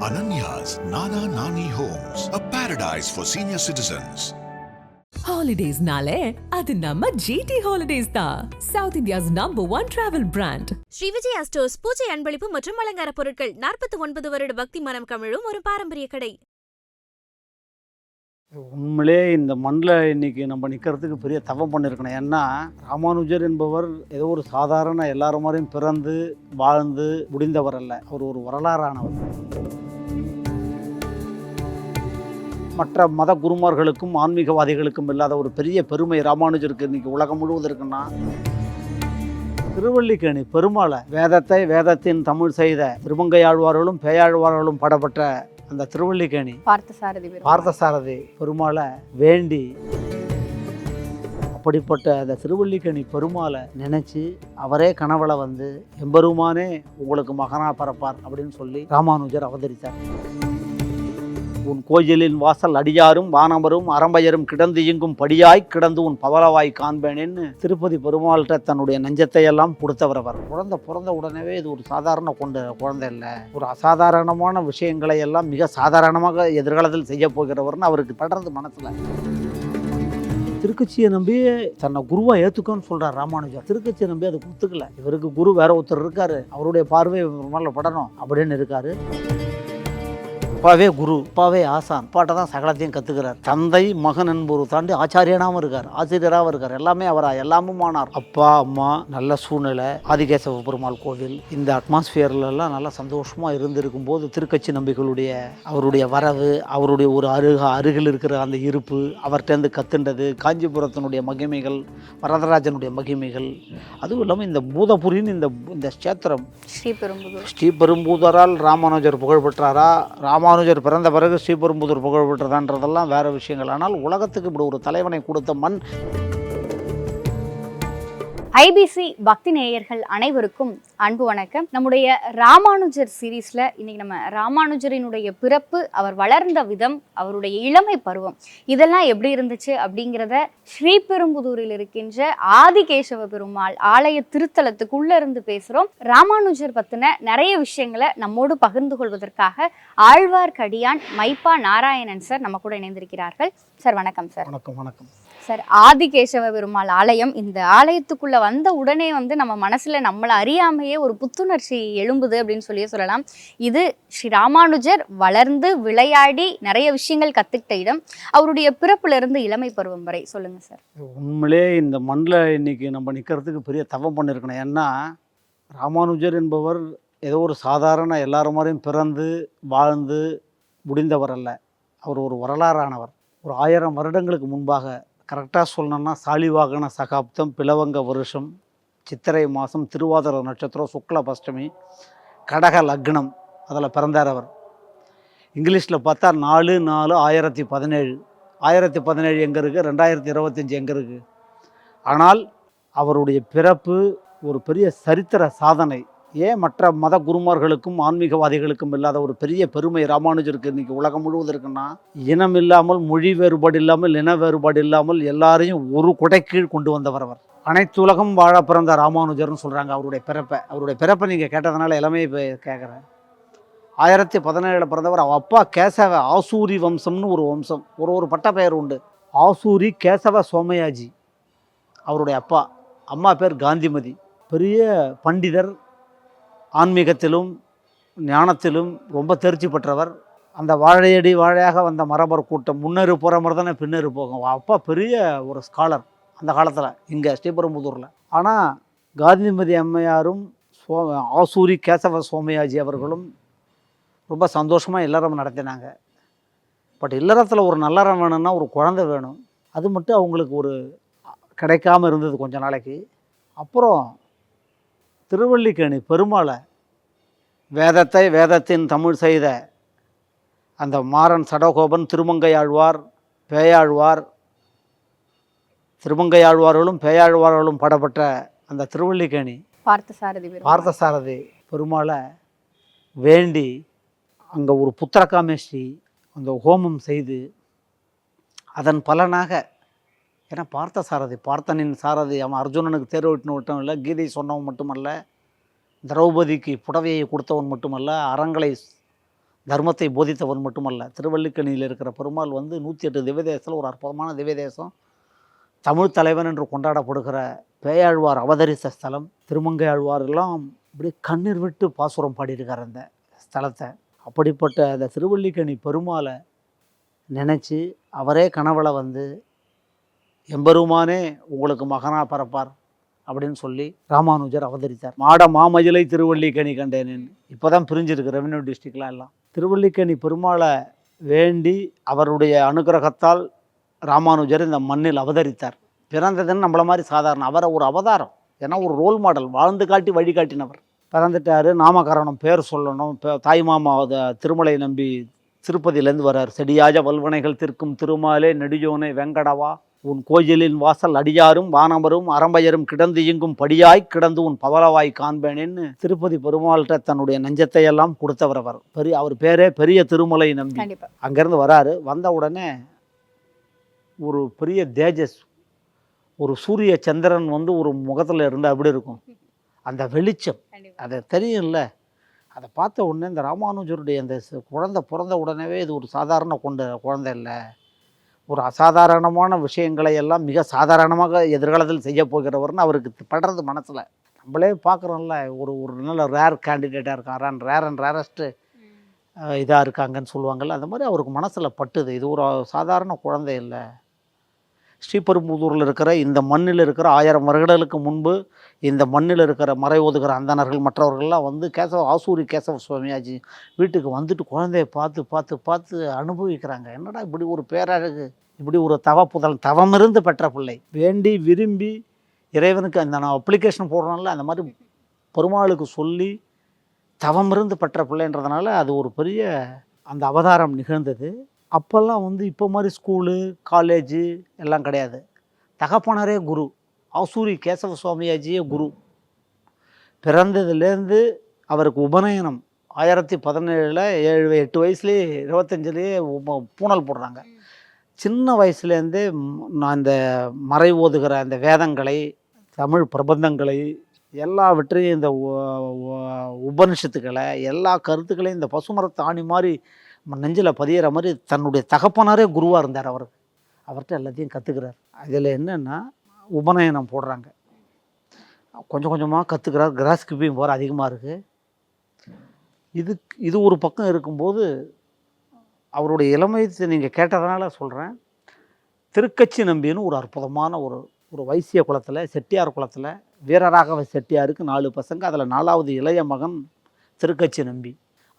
Ananya's Nana Nani Homes, a paradise for senior citizens. ஹாலிடேஸ்னாலே அது நம்ம ஜிடி ஹாலிடேஸ் தான் south India's number one travel brand Sri Vijaya stores பூஜை அன்பளிப்பு மற்றும் அலங்கார பொருட்கள் நாற்பத்தி ஒன்பது வருட பக்தி மனம் கமிழும் ஒரு பாரம்பரிய கடை. உண்மையிலே இந்த மண்ணில் இன்னைக்கு நம்ம நிற்கிறதுக்கு பெரிய தவம் பண்ணியிருக்கணும் ஏன்னா ராமானுஜர் என்பவர் ஏதோ ஒரு சாதாரண எல்லாரும் மாதிரியும் பிறந்து வாழ்ந்து முடிந்தவர் அல்ல. அவர் ஒரு வரலாறானவர். மற்ற மத குருமார்களுக்கும் ஆன்மீகவாதிகளுக்கும் இல்லாத ஒரு பெரிய பெருமை ராமானுஜருக்கு இன்னைக்கு உலகம் முழுவதும் இருக்குன்னா திருவல்லிக்கேணி பெருமாளை வேதத்தை வேதத்தின் தமிழ் செய்த திருமங்கையாழ்வார்களும் பேயாழ்வார்களும் பாடப்பட்ட அந்த திருவல்லிக்கேணி பார்த்தசாரதி பெருமாள். பார்த்தசாரதி பெருமாளை வேண்டி அப்படிப்பட்ட அந்த திருவல்லிக்கணி பெருமாளை நினைச்சு அவரே கனவுல வந்து எம்பெருமானே உங்களுக்கு மகனா பிறப்பார் அப்படின்னு சொல்லி ராமானுஜர் அவதரித்தார் உன் கோயிலின் வாசல் அடியாரும் வானவரும் அரம்பையரும் கிடந்து இயங்கும் படியாய் கிடந்து உன் பவளவாய் காண்பேனேன்னு திருப்பதி பெருமாள்கிட்ட தன்னுடைய நெஞ்சத்தை எல்லாம் கொடுத்தவர் அவர். குழந்தை பிறந்த உடனே இது ஒரு சாதாரண கொண்ட குழந்தை இல்லை. ஒரு அசாதாரணமான விஷயங்களை எல்லாம் மிக சாதாரணமாக எதிர்காலத்தில் செய்ய போகிறவர்னு அவருக்கு படுறது மனசுல. திருக்கட்சியை நம்பி தன்னை குருவா ஏத்துக்கோன்னு சொல்றாரு ராமானுஜர். திருக்கட்சியை நம்பி அதை கொடுத்துக்கல இவருக்கு குரு வேற ஒருத்தர் இருக்காரு. அவருடைய பார்வை மேல படணும் அப்படின்னு இருக்காரு. அப்பாவே குரு அப்பாவே ஆசான். அப்பாட்ட தான் சகலத்தையும் கத்துக்கிறார். தந்தை மகன் என்பவர் தாண்டி ஆச்சாரியனாகவும் இருக்கார் ஆசிரியராகவும் இருக்கார். எல்லாமே அவரா எல்லாமும் ஆனார் அப்பா அம்மா நல்ல சூழ்நிலை. ஆதிகேசவ பெருமாள் கோவில். இந்த அட்மாஸ்பியர்ல எல்லாம் நல்லா சந்தோஷமா இருந்திருக்கும் போது திருக்கட்சி நம்பிகளுடைய அவருடைய வரவு அவருடைய ஒரு அருக அருகில் இருக்கிற அந்த இருப்பு அவர்கிட்டருந்து கத்துண்டது காஞ்சிபுரத்தினுடைய மகிமைகள் வரதராஜனுடைய மகிமைகள். அதுவும் இல்லாமல் இந்த பூதபுரின்னு இந்த இந்த ஸ்தேத்திரம் ஸ்ரீபெரும்புதூர். ஸ்ரீபெரும்புதூரால் ராமானுஜர் புகழ் பெற்றாரா ராமானுஜர் பிறந்த பிறகு ஸ்ரீபெரும்புதூர் புகழ் பெற்றதான்றதெல்லாம் வேற விஷயங்கள். ஆனால் உலகத்துக்கு இப்படி ஒரு தலைவனை கொடுத்த மண் ஐபிசி பக்தி நேயர்கள் அனைவருக்கும் அன்பு வணக்கம். நம்முடைய ராமானுஜர் சீரீஸ்ல இன்னைக்கு நம்ம ராமானுஜரினுடைய பிறப்பு அவர் வளர்ந்த விதம் அவருடைய இளமை பருவம் இதெல்லாம் எப்படி இருந்துச்சு அப்படிங்கிறத ஸ்ரீபெரும்புதூரில் இருக்கின்ற ஆதிகேசவ பெருமாள் ஆலய திருத்தலத்துக்குள்ள இருந்து பேசுறோம். ராமானுஜர் பத்தின நிறைய விஷயங்களை நம்மோடு பகிர்ந்து கொள்வதற்காக ஆழ்வார்க்கடியான் மைப்பா நாராயணன் சார் நம்ம கூட இணைந்திருக்கிறார்கள். சார் வணக்கம் சார். வணக்கம் வணக்கம். சார் ஆதிகேசவ பெருமாள் ஆலயம். இந்த ஆலயத்துக்குள்ள வந்த உடனே வந்து நம்ம மனசுல நம்மளை அறியாமையே ஒரு புத்துணர்ச்சி எழும்புது அப்படின்னு சொல்லியே சொல்லலாம். இது ஸ்ரீ ராமானுஜர் வளர்ந்து விளையாடி நிறைய விஷயங்கள் கத்துக்கிட்ட இடம். அவருடைய பிறப்புல இருந்து இளமை பருவம் வரை. சொல்லுங்க சார். உண்மையிலே இந்த மண்ணில் இன்னைக்கு நம்ம நிற்கிறதுக்கு பெரிய தவம் பண்ணியிருக்கணும் ஏன்னா ராமானுஜர் என்பவர் ஏதோ ஒரு சாதாரண எல்லாரும் மாதிரியும் பிறந்து வாழ்ந்து முடிந்தவர் அல்ல. அவர் ஒரு வரலாறானவர். ஒரு ஆயிரம் வருடங்களுக்கு முன்பாக கரெக்டாக சொல்லணும்னா சாலிவாகன சகாப்தம் பிளவங்க வருஷம் சித்திரை மாதம் திருவாதிர நட்சத்திரம் சுக்ல பஷ்டமி கடக லக்னம் அதில் பிறந்தார் அவர். இங்கிலீஷில் பார்த்தா நாலு நாலு ஆயிரத்தி பதினேழு. ஆயிரத்தி பதினேழு எங்கே இருக்குது ரெண்டாயிரத்தி இருபத்தஞ்சி எங்கே இருக்குது ஆனால் அவருடைய பிறப்பு ஒரு பெரிய சரித்திர சாதனை. ஏன் மற்ற மத குருமார்களுக்கும் ஆன்மீகவாதிகளுக்கும் இல்லாத ஒரு பெரிய பெருமை ராமானுஜருக்கு இன்னைக்கு உலகம் முழுவதும் இருக்குன்னா இனம் இல்லாமல் மொழி வேறுபாடு இல்லாமல் இன வேறுபாடு இல்லாமல் எல்லாரையும் ஒரு குடைக்கீழ் கொண்டு வந்தவர் அவர். அனைத்து உலகம் வாழ பிறந்த ராமானுஜர்னு சொல்கிறாங்க அவருடைய பிறப்பை. அவருடைய பிறப்பை நீங்கள் கேட்டதுனால எல்லாமே இப்போ கேட்குறேன் ஆயிரத்தி பதினேழில் பிறந்தவர் அவள் அப்பா கேசவ ஆசூரி வம்சம்னு ஒரு வம்சம். ஒரு ஒரு பட்ட பெயர் உண்டு. ஆசூரி கேசவ சோமயாஜி. அவருடைய அப்பா. அம்மா பேர் காந்திமதி. பெரிய பண்டிதர் ஆன்மீகத்திலும் ஞானத்திலும் ரொம்ப தேர்ச்சி பெற்றவர். அந்த வாழையடி வாழையாக வந்த மரபர் கூட்டம் முன்னேறு போகிற மாதிரி தானே பின்னேறு போகும். அப்பா பெரிய ஒரு ஸ்காலர் அந்த காலத்தில் இங்கே ஸ்ரீபெரும்புதூரில். ஆனால் காந்திமதி அம்மையாரும் சோ ஆசூரி கேசவ சோமயாஜி அவர்களும் ரொம்ப சந்தோஷமாக இல்லறம் நடத்தினாங்க. பட் இல்லறத்தில் ஒரு நல்லறம் வேணும்னா ஒரு குழந்தை வேணும். அது மட்டும் அவங்களுக்கு ஒரு கிடைக்காம இருந்தது கொஞ்ச நாளைக்கு. அப்புறம் திருவல்லிக்கேணி பெருமாளை வேதத்தை வேதத்தின் தமிழ் செய்த அந்த மாறன் சடகோபன் திருமங்கையாழ்வார் பேயாழ்வார் திருமங்கையாழ்வார்களும் பேயாழ்வார்களும் பாடப்பட்ட அந்த திருவல்லிக்கேணி பார்த்தசாரதி பார்த்தசாரதி பெருமாளை வேண்டி அங்கே ஒரு புத்திரகாமேஸ்வரி அந்த ஹோமம் செய்து அதன் பலனாக ஏன்னா பார்த்தசாரதி பார்த்தனின் சாரதி அவன் அர்ஜுனனுக்கு தேர்வு விட்டுன்னு விட்டவன் இல்லை கீதை சொன்னவன் மட்டுமல்ல திரௌபதிக்கு புடவையை கொடுத்தவன் மட்டுமல்ல அறங்களை தர்மத்தை போதித்தவன் மட்டுமல்ல. திருவள்ளிக்கணியில் இருக்கிற பெருமாள் வந்து நூற்றி எட்டு திவ்யதேசத்தில் ஒரு அற்புதமான திவ்யதேசம். தமிழ் தலைவன் என்று கொண்டாடப்படுகிற பேயாழ்வார் அவதரித்த ஸ்தலம் திருமங்கை ஆழ்வார் எல்லாம் இப்படி கண்ணீர் விட்டு பாசுரம் பாடியிருக்கார் அந்த ஸ்தலத்தை. அப்படிப்பட்ட அந்த திருவள்ளிக்கணி பெருமாளை நினச்சி அவரே கனவுல வந்து எம்பெருமானே உங்களுக்கு மகனாக பிறப்பார். அப்படின்னு சொல்லி ராமானுஜர் அவதரித்தார். மாட மாமயிலை திருவள்ளிக்கணி கண்டேன் இப்போ தான் பிரிஞ்சிருக்கு ரெவன்யூ டிஸ்ட்ரிக்ட்லாம் எல்லாம். திருவள்ளிக்கணி பெருமாளை வேண்டி அவருடைய அனுகிரகத்தால் ராமானுஜர் இந்த மண்ணில் அவதரித்தார். பிறந்ததுன்னு நம்மள மாதிரி சாதாரண அவரை ஒரு அவதாரம். ஏன்னா ஒரு ரோல் மாடல் வாழ்ந்து காட்டி வழிகாட்டினவர் பிறந்துட்டார் நாமகரணம் பேர் சொல்லணும். தாய் மாமா திருமலை நம்பி திருப்பதியிலேருந்து வர்றார் செடியாஜ வல்வனைகள் திருக்கும் திருமாலே நெடுஜோனே வெங்கடவா. உன் கோயிலின் வாசல் அடியாரும் வானவரும் அரம்பையரும் கிடந்து இயங்கும் படியாய் கிடந்து உன் பவளவாய் காண்பேனேன்னு திருப்பதி பெருமாள்கிட்ட தன்னுடைய நெஞ்சத்தை எல்லாம் கொடுத்தவர் அவர். பெரிய அவர் பேரே பெரிய திருமலை நம்பி. அங்கேருந்து வராரு. வந்த உடனே ஒரு பெரிய தேஜஸ் ஒரு சூரிய சந்திரன் வந்து ஒரு முகத்தில் இருந்தால் எப்படி இருக்கும்? அந்த வெளிச்சம். அது தெரியும்ல. அதை பார்த்த உடனே இந்த ராமானுஜருடைய அந்த குழந்தை பிறந்த உடனேவே இது ஒரு சாதாரண கொண்ட குழந்தை இல்லை. ஒரு அசாதாரணமான விஷயங்களை எல்லாம் மிக சாதாரணமாக எதிர்காலத்தில் செய்ய போகிறவர்னு அவருக்கு படுறது மனசில். நம்மளே பார்க்குறோம்ல ஒரு ஒரு நல்ல ரேர் கேண்டிடேட்டாக இருக்காரான் ரேர் அண்ட் ரேரஸ்ட்டு இதாக இருக்காங்கன்னு சொல்லுவாங்கள்ல அந்த மாதிரி அவருக்கு மனசில் பட்டுது. இது ஒரு சாதாரண குழந்தை இல்லை. ஸ்ரீபெரும்புதூரில் இருக்கிற இந்த மண்ணில் இருக்கிற ஆயிரம் வருடங்களுக்கு முன்பு இந்த மண்ணில் இருக்கிற மறை ஒதுக்கிற அந்தணர்கள் மற்றவர்கள்லாம் வந்து கேசவ ஆசூரி கேசவ சுவாமியாஜி வீட்டுக்கு வந்துட்டு குழந்தைய பார்த்து பார்த்து பார்த்து அனுபவிக்கிறாங்க. என்னடா இப்படி ஒரு பேரழகு இப்படி ஒரு தவ புதல் தவமிருந்து பெற்ற பிள்ளை. வேண்டி விரும்பி இறைவனுக்கு அந்த நான் அப்ளிகேஷன் போடுறோம்ல அந்த மாதிரி பெருமாளுக்கு சொல்லி தவமிருந்து பெற்ற பிள்ளைன்றதுனால அது ஒரு பெரிய அந்த அவதாரம் நிகழ்ந்தது. அப்போல்லாம் வந்து இப்போ மாதிரி ஸ்கூலு காலேஜு எல்லாம் கிடையாது. தகப்பனரே குரு. ஆசூரி கேசவ சுவாமியாஜியே குரு. பிறந்ததுலேருந்து அவருக்கு உபநயனம். ஆயிரத்தி பதினேழில் ஏழு எட்டு வயசுலேயே இருபத்தஞ்சிலேயே பூணல் போடுறாங்க. சின்ன வயசுலேருந்தே நான் இந்த மறை ஓதுகிற அந்த வேதங்களை தமிழ் பிரபந்தங்களை எல்லாவற்றையும் இந்த உபனிஷத்துக்களை எல்லா கருத்துக்களையும் இந்த பசுமரத்து ஆணி நெஞ்சில் பதியிற மாதிரி தன்னுடைய தகப்பனாரே குருவாக இருந்தார் அவருக்கு அவர்கிட்ட எல்லாத்தையும் கற்றுக்கிறார் அதில் என்னென்னா உபநயனம் போடுறாங்க. கொஞ்சம் கொஞ்சமாக கற்றுக்கிறார் கிராஸ் கிப்பிங் போகிற அதிகமாக இருக்குது இது இது ஒரு பக்கம் இருக்கும்போது அவருடைய இளமையத்தை நீங்கள் கேட்டதுனால சொல்கிறேன் திருக்கச்சி நம்பின்னு ஒரு அற்புதமான ஒரு ஒரு வைசிய குலத்தில் செட்டியார் குலத்தில் வீரராகவ செட்டியாருக்கு நாலு பசங்க. அதில் நாலாவது இளைய மகன் திருக்கச்சி நம்பி.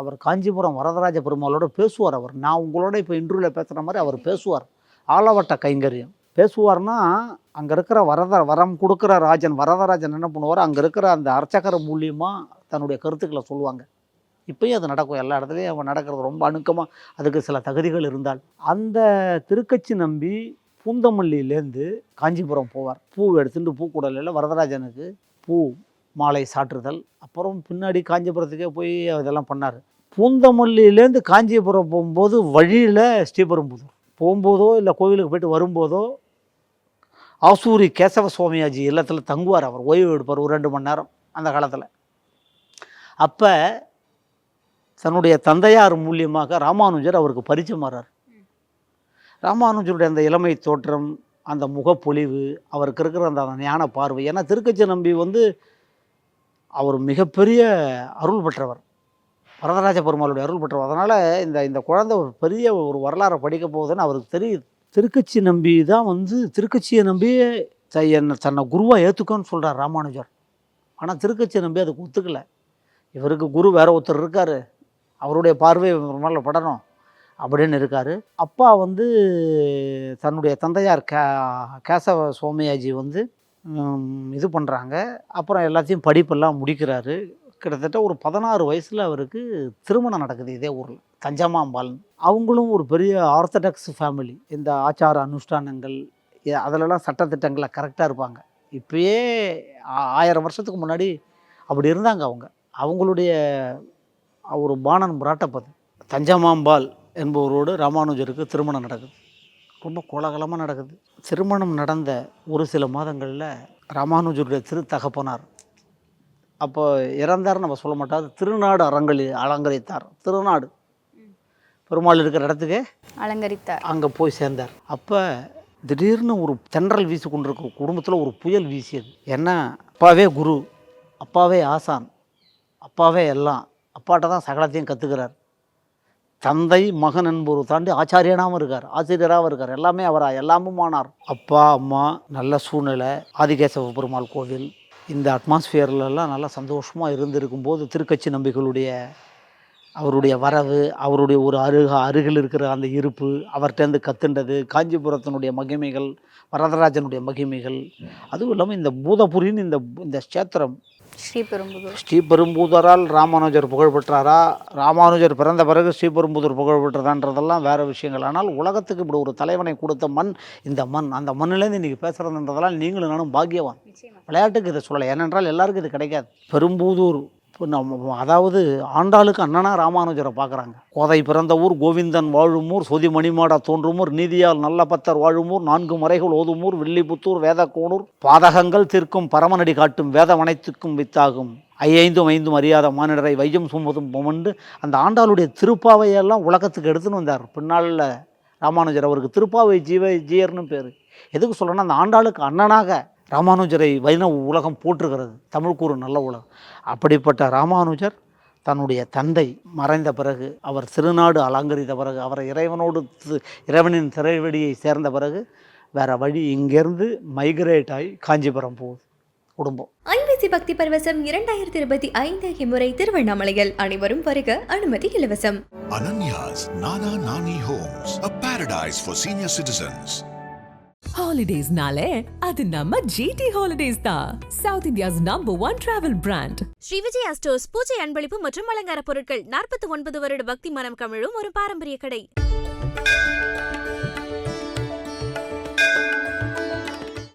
அவர் காஞ்சிபுரம் வரதராஜ பெருமாளோட பேசுவார் அவர். நான் உங்களோட இப்போ இன்டர்வியூவில் பேசுகிற மாதிரி அவர் பேசுவார். ஆலவட்ட கைங்கரியம். பேசுவார்னா அங்கே இருக்கிற வரத வரம் கொடுக்குற ராஜன் வரதராஜன் என்ன பண்ணுவார்? அங்கே இருக்கிற அந்த அர்ச்சகர் மூலியமாக தன்னுடைய கருத்துக்களை சொல்லுவாங்க. இப்பயும் அது நடக்கும். எல்லா இடத்துலையும் அவன் நடக்கிறது ரொம்ப அணுக்கமாக அதுக்கு சில தகுதிகள் இருந்தால். அந்த திருக்கச்சி நம்பி பூந்தமல்லியிலேருந்து காஞ்சிபுரம் போவார். பூ எடுத்துட்டு பூக்கூடலில் வரதராஜனுக்கு பூ மாலை சாற்றுதல் அப்புறம் பின்னாடி காஞ்சிபுரத்துக்கே போய் இதெல்லாம் பண்ணார். பூந்தமல்லியிலேருந்து காஞ்சிபுரம் போகும்போது வழியில் ஸ்ரீபெரும்புதூர். போகும்போதோ இல்லை கோவிலுக்கு போயிட்டு வரும்போதோ ஆசூரி கேசவ சுவாமியாஜி இல்லத்தில் தங்குவார் அவர். ஓய்வு எடுப்பார் ஒரு ரெண்டு மணி நேரம் அந்த காலத்தில். அப்போ தன்னுடைய தந்தையார் மூலியமாக ராமானுஜர் அவருக்கு பரிச்சயமாறார் ராமானுஜருடைய அந்த இளமை தோற்றம் அந்த முகப்பொலிவு அவருக்கு இருக்கிற அந்த ஞான பார்வை ஏன்னா திருக்கச்சி நம்பி வந்து அவர் மிகப்பெரிய அருள் பெற்றவர். வரதராஜ பெருமாளுடைய அருள் பெற்றவர். அதனால் இந்த இந்த குழந்தை ஒரு பெரிய ஒரு வரலாறை படிக்க போகுதுன்னு அவருக்கு தெரியுது. திருக்கட்சி நம்பி தான் வந்து திருக்கச்சியை நம்பி என்னை தன்னை குருவாக ஏற்றுக்கோன்னு சொல்கிறார் ராமானுஜர். ஆனால் திருக்கட்சியை நம்பி அதுக்கு ஒத்துக்கலை. இவருக்கு குரு வேற ஒருத்தர் இருக்கார். அவருடைய பார்வை மேலே படணும் அப்படின்னு இருக்கார். அப்பா வந்து தன்னுடைய தந்தையார் கே கேசவ சோமையாஜி வந்து இது பண்ணுறாங்க அப்புறம் எல்லாத்தையும் படிப்பெல்லாம் முடிக்கிறாரு. கிட்டத்தட்ட ஒரு பதினாறு வயசில் அவருக்கு திருமணம் நடக்குது இதே ஊரில் தஞ்சமாம்பாள் அவங்களும் ஒரு பெரிய ஆர்த்தடாக்ஸ் ஃபேமிலி. இந்த ஆச்சார அனுஷ்டானங்கள் இ- அதிலெல்லாம் சட்டத்திட்டங்களில் கரெக்டாக இருப்பாங்க. இப்பயே ஆ- ஆயிரம் வருஷத்துக்கு முன்னாடி அப்படி இருந்தாங்க அவங்க. அவங்களுடைய ஒரு பாணன் முராட்டப்பது. தஞ்சமாம்பாள் என்பவரோடு ராமானுஜருக்கு திருமணம் நடக்குது. ரொம்ப கோலாகலமாக நடக்குது. திருமணம் நடந்த ஒரு சில மாதங்களில் ராமானுஜருடைய திருத்தகப்பனார் அப்போ இறந்தார் நம்ம சொல்ல மாட்டோம். அது திருநாடு அரங்கலி அலங்கரித்தார். திருநாடு. பெருமாள் இருக்கிற இடத்துக்கு அலங்கரித்தார். அங்கே போய் சேர்ந்தார். அப்போ திடீர்னு ஒரு தென்றல் வீசி கொண்டிருக்க குடும்பத்தில் ஒரு புயல் வீசியது. ஏன்னா அப்பாவே குரு அப்பாவே ஆசான் அப்பாவே எல்லாம் அப்பாட்ட தான் சகலத்தையும் கற்றுக்கிறார் தந்தை மகன் என்பவர் தாண்டி ஆச்சாரியனாகவும் இருக்கார் ஆசிரியராகவும் இருக்கார். எல்லாமே அவரா எல்லாமும் ஆனார் அப்பா அம்மா நல்ல சூழ்நிலை. ஆதிகேசவ பெருமாள் கோவில். இந்த அட்மாஸ்ஃபியர்லலாம் நல்லா சந்தோஷமாக இருந்திருக்கும் போது திருக்கட்சி நம்பிகளுடைய அவருடைய வரவு அவருடைய ஒரு அருக அருகில் இருக்கிற அந்த இருப்பு அவர்கிட்டேருந்து கத்துண்டது காஞ்சிபுரத்தினுடைய மகிமைகள் வரதராஜனுடைய மகிமைகள் அதுவும் இல்லாமல் இந்த பூதபுரின்னு இந்த இந்த க்ஷேத்திரம் ஸ்ரீபெரும்புதூர். ஸ்ரீபெரும்புதூரால் ராமானுஜர் புகழ் பெற்றாரா? ராமானுஜர் பிறந்த பிறகு ஸ்ரீபெரும்புதூர் புகழ் பெற்றதான்றதெல்லாம் வேறு விஷயங்கள். ஆனால் உலகத்துக்கு இப்படி ஒரு தலைவனை கொடுத்த மண் இந்த மண் அந்த மண்ணிலேருந்து இன்றைக்கி பேசுகிறதுன்றதெல்லாம் நீங்களும் நானும் பாக்கியவான். விளையாட்டுக்கு இதை சொல்லலை. ஏனென்றால் எல்லாருக்கும் இது கிடைக்காது. பெரும்பூதூர் இப்போ நம்ம அதாவது ஆண்டாளுக்கு அண்ணனா ராமானுஜரை பார்க்குறாங்க. கோதை பிறந்த ஊர் கோவிந்தன் வாழும் ஊர் சொதி மணிமாடா தோன்றும் ஊர் நீதியால் நல்ல பத்தர் வாழும் ஊர் நான்கு மறைகள் ஓதும் ஊர் வில்லிபுத்தூர் வேதக்கோணூர் பாதகங்கள் தீர்க்கும் பரமநடி காட்டும் வேத வனைத்துக்கும் வித்தாகும். ஐயைந்தும் ஐந்தும் அறியாத மானிடரை வையம் சுமதும் பொமண்டு அந்த ஆண்டாளுடைய திருப்பாவையெல்லாம் உலகத்துக்கு எடுத்துன்னு வந்தார். பின்னாளில் ராமானுஜர் அவருக்கு திருப்பாவை ஜீவ ஜீயர்னு பேர். எதுக்கு சொல்லணும்னா அந்த ஆண்டாளுக்கு அண்ணனாக ராமானுஜரை வைணவ உலகம் போற்றுகிறது. தமிழுக்கு ஒரு நல்ல உலகம். அப்படிப்பட்ட ராமானுஜர் தன்னுடைய தந்தை மறைந்த பிறகு அவர் திருநாடு அலங்கரித்த பிறகு அவர் இறைவனோடு இறைவனின் திரைவெடியை சேர்ந்த பிறகு வேற வழி இங்கேருந்து மைக்ரேட் ஆகி காஞ்சிபுரம் போகுது. குடும்பம். ஐபிசி பக்தி பரவசம் இரண்டாயிரத்தி இருபத்தி ஐந்து இம்முறை திருவண்ணாமலையில் அனைவரும் வருக அனுமதி இலவசம். Ananya's Nana Nani Homes, a paradise for senior citizens. ஹாலிடேஸ்னாலே அது நம்ம ஜிடி ஹாலிடேஸ் தான். South India's number one travel brand Sri Vijaya stores பூஜை அன்பளிப்பு மற்றும் அலங்கார பொருட்கள் நாற்பத்தி ஒன்பது வருட பக்தி மனம் கமிழும் ஒரு பாரம்பரிய கடை.